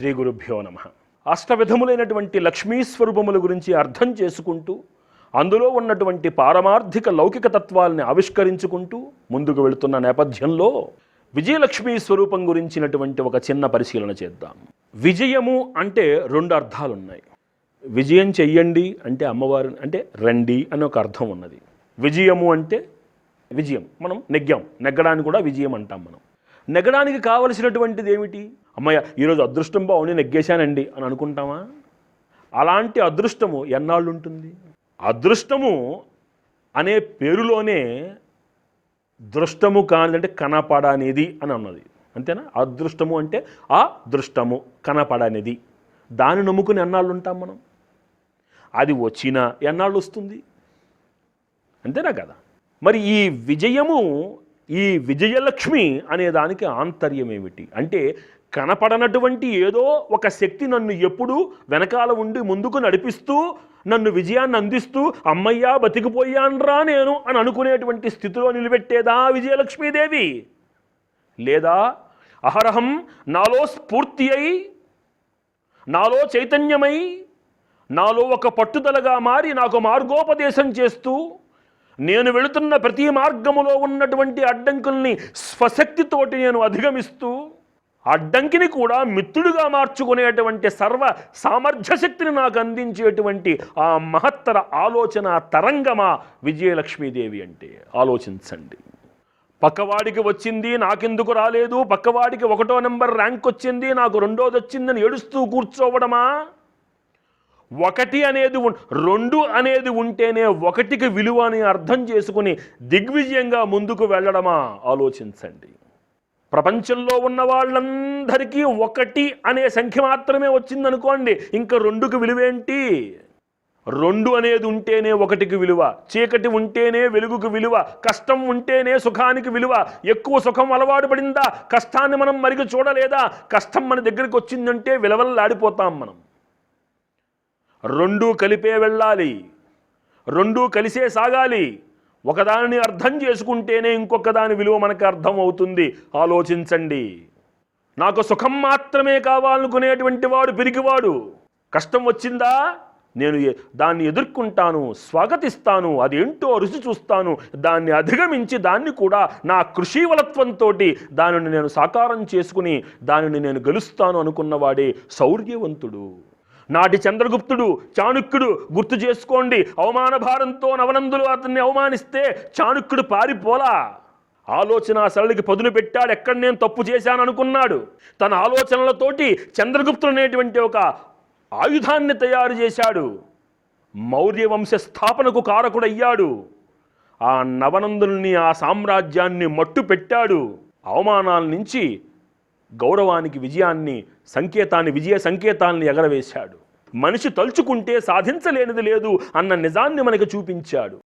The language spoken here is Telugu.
శ్రీ గురుభ్యో నమ. అష్టవిధములైనటువంటి లక్ష్మీ స్వరూపముల గురించి అర్థం చేసుకుంటూ అందులో ఉన్నటువంటి పారమార్థిక లౌకిక తత్వాల్ని ఆవిష్కరించుకుంటూ ముందుకు వెళుతున్న నేపథ్యంలో విజయలక్ష్మీ స్వరూపం గురించినటువంటి ఒక చిన్న పరిశీలన చేద్దాం. విజయము అంటే రెండు అర్థాలు ఉన్నాయి విజయం చెయ్యండి అంటే అమ్మవారిని అంటే రండి అని ఒక అర్థం ఉన్నది. విజయము అంటే విజయం మనం నెగ్గాం. నెగ్గడానికి కూడా విజయం అంటాం మనం. నెగడానికి కావలసినటువంటిది ఏమిటి? అమ్మయ్య ఈరోజు అదృష్టం బాగుండి నెగ్గేశానండి అని అనుకుంటామా అలాంటి అదృష్టము ఎన్నాళ్ళు ఉంటుంది అదృష్టము అనే పేరులోనే దృష్టము కానిదంటే కనపడనేది అని అన్నది. అంతేనా? అదృష్టము అంటే ఆ దృష్టము కనపడనేది దాన్ని నమ్ముకుని ఎన్నాళ్ళు ఉంటాం మనం? అది వచ్చినా ఎన్నాళ్ళు వస్తుంది అంతేనా కదా? మరి ఈ విజయము ఈ విజయలక్ష్మి అనే దానికి ఆంతర్యం ఏమిటి అంటే కనపడనటువంటి ఏదో ఒక శక్తి నన్ను ఎప్పుడు వెనకాల ఉండి ముందుకు నడిపిస్తూ నన్ను విజయాన్ని అందిస్తూ అమ్మయ్యా బతికిపోయాన్రా నేను అని అనుకునేటువంటి స్థితిలో నిలబెట్టేదా విజయలక్ష్మీదేవి? లేదా అహరహం నాలో స్ఫూర్తి అయి నాలో చైతన్యమై నాలో ఒక పట్టుదలగా మారి నాకు మార్గోపదేశం చేస్తూ నేను వెళుతున్న ప్రతి మార్గములో ఉన్నటువంటి అడ్డంకుల్ని స్వశక్తితోటి నేను అధిగమిస్తూ అడ్డంకిని కూడా మిత్రుడిగా మార్చుకునేటువంటి సర్వ సామర్థ్య శక్తిని నాకు అందించేటువంటి ఆ మహత్తర ఆలోచన తరంగమా విజయలక్ష్మీదేవి అంటే. ఆలోచించండి. పక్కవాడికి వచ్చింది నాకెందుకు రాలేదు? పక్కవాడికి ఒకటో నెంబర్ ర్యాంక్ వచ్చింది నాకు రెండోది వచ్చిందని ఏడుస్తూ కూర్చోవడమా? ఒకటి అనేది రెండు అనేది ఉంటేనే ఒకటికి విలువ అని అర్థం చేసుకుని దిగ్విజయంగా ముందుకు వెళ్ళడమా? ఆలోచించండి. ప్రపంచంలో ఉన్న వాళ్ళందరికీ ఒకటి అనే సంఖ్య మాత్రమే వచ్చిందనుకోండి ఇంకా రెండుకి విలువేంటి? రెండు అనేది ఉంటేనే ఒకటికి విలువ చీకటి ఉంటేనే వెలుగుకు విలువ కష్టం ఉంటేనే సుఖానికి విలువ ఎక్కువ సుఖం అలవాటు పడిందా? కష్టాన్ని మనం మరిగి చూడలేదా? కష్టం మన దగ్గరికి వచ్చిందంటే విలవల్లాడిపోతాం మనం. రెండూ కలిపే వెళ్ళాలి. రెండూ కలిసే సాగాలి. ఒకదానిని అర్థం చేసుకుంటేనే ఇంకొక దాని విలువ మనకు అర్థం అవుతుంది. ఆలోచించండి. నాకు సుఖం మాత్రమే కావాలనుకునేటువంటి వాడు పిరికివాడు కష్టం వచ్చిందా? నేను దాన్ని ఎదుర్కొంటాను స్వాగతిస్తాను అదేంటో రుచి చూస్తాను. దాన్ని అధిగమించి దాన్ని కూడా నా కృషివలత్వంతో దానిని నేను సాకారం చేసుకుని దానిని నేను గెలుస్తాను అనుకున్నవాడే శౌర్యవంతుడు నాటి చంద్రగుప్తుడు చాణుక్యుడు గుర్తు చేసుకోండి. అవమాన భారంతో నవనందులు అతన్ని అవమానిస్తే చాణుక్యుడు పారిపోలా. ఆలోచన సరళికి పదును పెట్టాడు. ఎక్కడ నేను తప్పు చేశాను అనుకున్నాడు తన ఆలోచనలతోటి చంద్రగుప్తుడు అనేటువంటి ఒక ఆయుధాన్ని తయారు చేశాడు. మౌర్య వంశ స్థాపనకు కారకుడయ్యాడు. ఆ నవనందుల్ని ఆ సామ్రాజ్యాన్ని మట్టు పెట్టాడు అవమానాల నుంచి గౌరవానికి విజయాన్ని సంకేతాన్ని విజయ సంకేతాన్ని ఎగరవేశాడు. మనిషి తలుచుకుంటే సాధించలేనిది లేదు అన్న నిజాన్ని మనకు చూపించాడు.